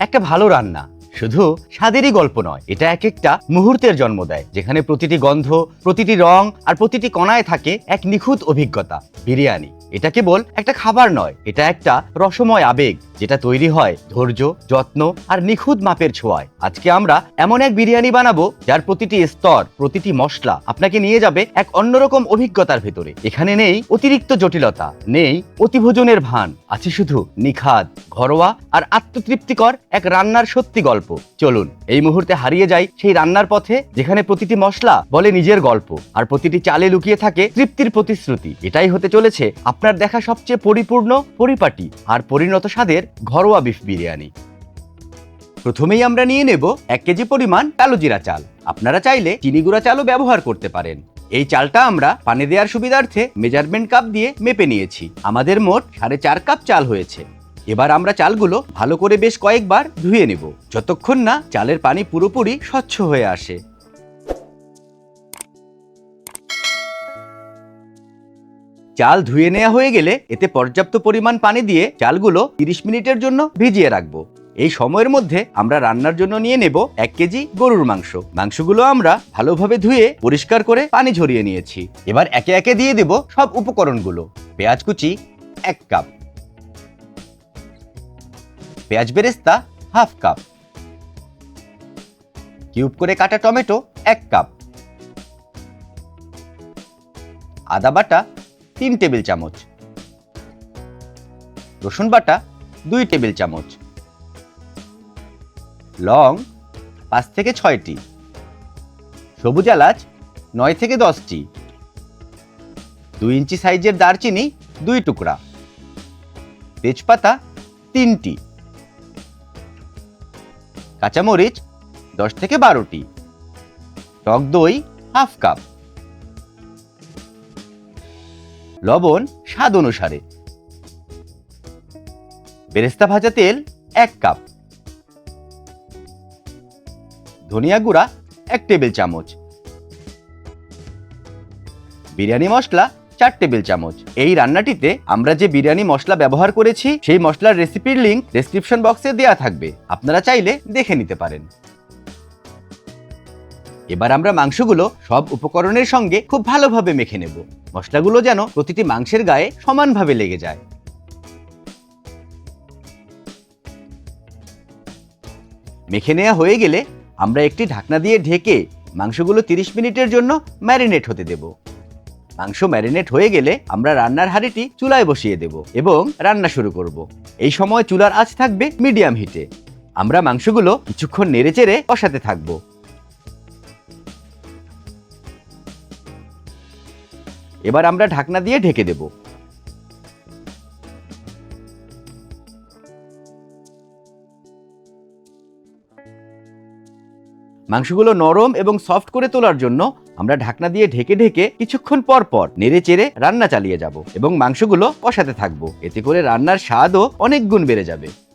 একটা ভালো রান্না, শুধু স্বাদেরই গল্প নয়, এটা এক একটা মুহূর্তের জন্ম দেয়, যেখানে প্রতিটি গন্ধ, প্রতিটি রং আর প্রতিটি কণায় থাকে এক নিখুঁত অভিজ্ঞতা, বিরিয়ানি। এটা কেবল একটা খাবার নয়, এটা একটা রসময় আবেগ, যেটা তৈরি হয় ধৈর্য, যত্ন আর নিখুঁত মাপের ছোঁয়ায়। আজকে আমরা এমন এক বিরিয়ানি বানাবো যার প্রতিটি স্তর, প্রতিটি মশলা আপনাকে নিয়ে যাবে এক অন্যরকম অভিজ্ঞতার ভেতরে। এখানে নেই অতিরিক্ত জটিলতা, নেই অতিভোজনের ভান, আছে শুধু নিখাদ, ঘরোয়া আর আত্মতৃপ্তিকর এক রান্নার সত্যি গল্প। চলুন, এই মুহূর্তে হারিয়ে যাই সেই রান্নার পথে যেখানে প্রতিটি মশলা বলে নিজের গল্প, আর প্রতিটি চালে লুকিয়ে থাকে তৃপ্তির প্রতিশ্রুতি। এটাই হতে চলেছে আপনার দেখা সবচেয়ে পরিপূর্ণ পরিপাটি আর পরিণত স্বাদের ঘরোয়া বিফ বিরিয়ানি। প্রথমেই আমরা নিয়ে নেব এক কেজি পরিমাণ কালো জিরা চাল। আপনারা চাইলে চিনি গুঁড়া চালও ব্যবহার করতে পারেন। এই চালটা আমরা পানি দেওয়ার সুবিধার্থে মেজারমেন্ট কাপ দিয়ে মেপে নিয়েছি। আমাদের মোট সাড়ে চার কাপ চাল হয়েছে। এবার আমরা চালগুলো ভালো করে বেশ কয়েকবার ধুয়ে নেব। যতক্ষণ না চালের পানি পুরোপুরি স্বচ্ছ হয়ে আসে। চাল ধুয়ে নেওয়া হয়ে গেলে এতে পর্যাপ্ত পরিমাণ পানি দিয়ে চালগুলো তিরিশ মিনিটের জন্য ভিজিয়ে রাখব। এই সময়ের মধ্যে আমরা রান্নার জন্য নিয়ে নেব এক কেজি গরুর মাংস। মাংসগুলো আমরা ভালোভাবে ধুয়ে পরিষ্কার করে পানি ঝরিয়ে নিয়েছি। এবার একে একে দিয়ে দেব সব উপকরণগুলো। পেঁয়াজ কুচি, এক কাপ। পেঁয়াজ বেরেস্তা, হাফ কাপ। কিউব করে কাটা টমেটো, এক কাপ। আদা বাটা তিন টেবিল চামচ। রসুন বাটা, দুই টেবিল চামচ। লং, পাঁচ থেকে ছয়টি। সবুজ এলাচ, নয় থেকে দশটি। দুই ইঞ্চি সাইজের দারচিনি, দুই টুকরা। তেজপাতা, তিনটি। কাঁচামরিচ, দশ থেকে বারোটি। টক দই, হাফ কাপ। লবণ স্বাদ অনুসারে। বেরেস্তা ভাজা তেল এক কাপ। ধনিয়া গুঁড়া এক টেবিল চামচ। বিরিয়ানি মশলা চার টেবিল চামচ। এই রান্নাটিতে আমরা যে বিরিয়ানি মশলা ব্যবহার করেছি, সেই মশলার রেসিপির লিঙ্ক ডেসক্রিপশন বক্সে দেওয়া থাকবে। আপনারা চাইলে দেখে নিতে পারেন। এবার আমরা মাংসগুলো সব উপকরণের সঙ্গে খুব ভালোভাবে মেখে নেব। মশলাগুলো যেন প্রতিটি মাংসের গায়ে সমানভাবে লেগে যায়। মেখে নেওয়া হয়ে গেলে আমরা একটি ঢাকনা দিয়ে ঢেকে মাংসগুলো 30 মিনিটের জন্য ম্যারিনেট হতে দেব। মাংস ম্যারিনেট হয়ে গেলে আমরা রান্নার হাঁড়িটি চুলায় বসিয়ে দেব এবং রান্না শুরু করব। এই সময় চুলার আঁচ থাকবে মিডিয়াম হিটে। আমরা মাংসগুলো কিছুক্ষণ নেড়েচেড়ে কষাতে থাকব। এবার আমরা ঢাকনা দিয়ে ঢেকে দেব। মাংসগুলো নরম এবং সফট করে তোলার জন্য আমরা ঢাকনা দিয়ে ঢেকে ঢেকে কিছুক্ষণ পর পর নেড়ে চেড়ে রান্না চালিয়ে যাব এবং মাংসগুলো কষাতে থাকব। এতে করে রান্নার স্বাদও অনেক গুণ বেড়ে যাবে।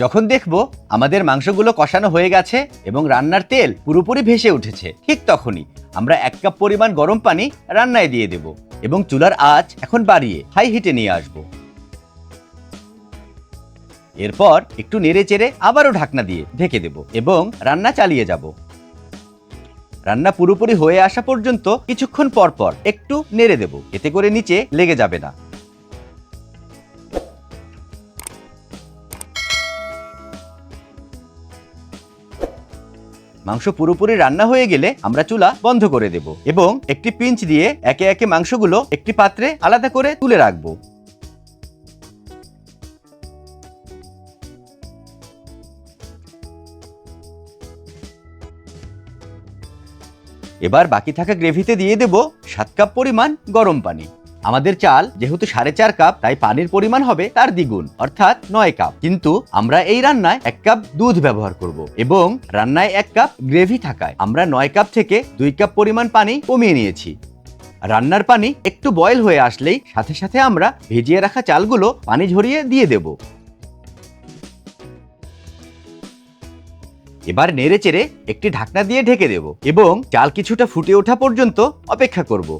যখন দেখব আমাদের মাংসগুলো কষানো হয়ে গেছে এবং রান্নার তেল পুরোপুরি ভেসে উঠেছে, ঠিক তখনই আমরা এক কাপ পরিমাণ গরম পানি রান্নায় দিয়ে দেব এবং চুলার আঁচ এখন বাড়িয়ে হাই হিটে নিয়ে আসব। এরপর একটু নেড়ে চেড়ে আবারও ঢাকনা দিয়ে ঢেকে দেব এবং রান্না চালিয়ে যাব। রান্না পুরোপুরি হয়ে আসা পর্যন্ত কিছুক্ষণ পর পর একটু নেড়ে দেব, এতে করে নিচে লেগে যাবে না। মাংস পুরোপুরি রান্না হয়ে গেলে আমরা চুলা বন্ধ করে দেব এবং একটি পিঞ্চ দিয়ে একে একে মাংসগুলো একটি পাত্রে আলাদা করে তুলে রাখব। এবার বাকি থাকা গ্রেভিতে দিয়ে দেব সাত কাপ পরিমাণ গরম পানি। আমাদের চাল যেহেতু সাড়ে চার কাপ, তাই পানির পরিমাণ হবে তার দ্বিগুণ, অর্থাৎ নয় কাপ। কিন্তু আমরা এই রান্নায় এক কাপ দুধ ব্যবহার করব এবং রান্নায় এক কাপ গ্রেভি থাকায় আমরা নয় কাপ থেকে দুই কাপ পরিমাণ পানি কমিয়ে নিয়েছি। রান্নার পানি একটু বয়েল হয়ে আসলেই সাথে সাথে আমরা ভিজিয়ে রাখা চালগুলো পানি ঝরিয়ে দিয়ে দেব। এবার নেড়ে চেড়ে একটি ঢাকনা দিয়ে ঢেকে দেব এবং চাল কিছুটা ফুটে ওঠা পর্যন্ত অপেক্ষা করব।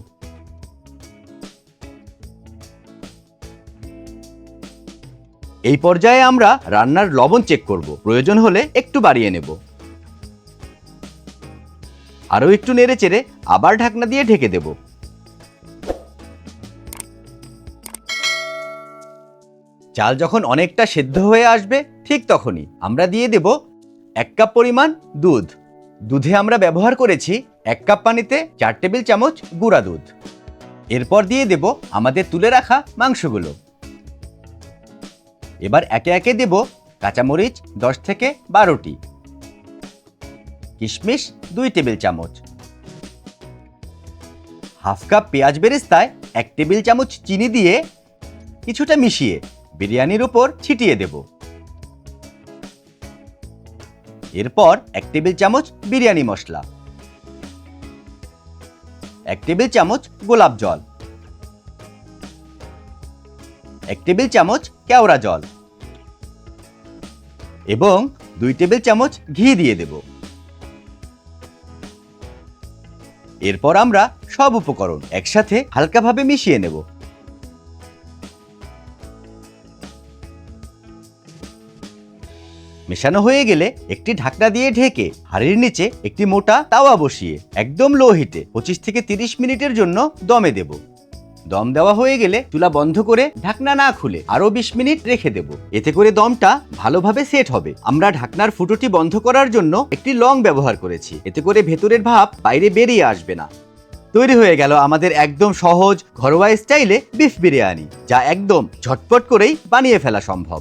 এই পর্যায়ে আমরা রান্নার লবণ চেক করব। প্রয়োজন হলে একটু বাড়িয়ে নেব। আরও একটু নেড়ে চেড়ে আবার ঢাকনা দিয়ে ঢেকে দেব। চাল যখন অনেকটা সেদ্ধ হয়ে আসবে, ঠিক তখনই আমরা দিয়ে দেব এক কাপ পরিমাণ দুধ। দুধে আমরা ব্যবহার করেছি এক কাপ পানিতে চার টেবিল চামচ গুঁড়া দুধ। এরপর দিয়ে দেব আমাদের তুলে রাখা মাংসগুলো। এবার একে একে দেব কাঁচামরিচ দশ থেকে বারোটি। কিশমিশ দুই টেবিল চামচ। হাফ কাপ পেঁয়াজ বেরেস্তায় এক টেবিল চামচ চিনি দিয়ে কিছুটা মিশিয়ে বিরিয়ানির উপর ছিটিয়ে দেব। এরপর এক টেবিল চামচ বিরিয়ানি মশলা। এক টেবিল চামচ গোলাপ জল। এক টেবিল চামচ কেওড়া জল। এবং দুই টেবিল চামচ ঘি দিয়ে দেব। এরপর আমরা সব উপকরণ একসাথে হালকাভাবে মিশিয়ে নেব। মেশানো হয়ে গেলে একটি ঢাকনা দিয়ে ঢেকে হাড়ির নিচে একটি মোটা তাওয়া বসিয়ে একদম লো হিটে পঁচিশ থেকে তিরিশ মিনিটের জন্য দমে দেব। দম দেওয়া হয়ে গেলে চুলা বন্ধ করে ঢাকনা না খুলে আরও বিশ মিনিট রেখে দেব। এতে করে দমটা ভালোভাবে সেট হবে। আমরা ঢাকনার ফুটোটি বন্ধ করার জন্য একটি লং ব্যবহার করেছি। এতে করে ভেতরের ভাব বাইরে বেরিয়ে আসবে না। তৈরি হয়ে গেল আমাদের একদম সহজ ঘরোয়া স্টাইলে বিফ বিরিয়ানি, যা একদম ঝটপট করেই বানিয়ে ফেলা সম্ভব।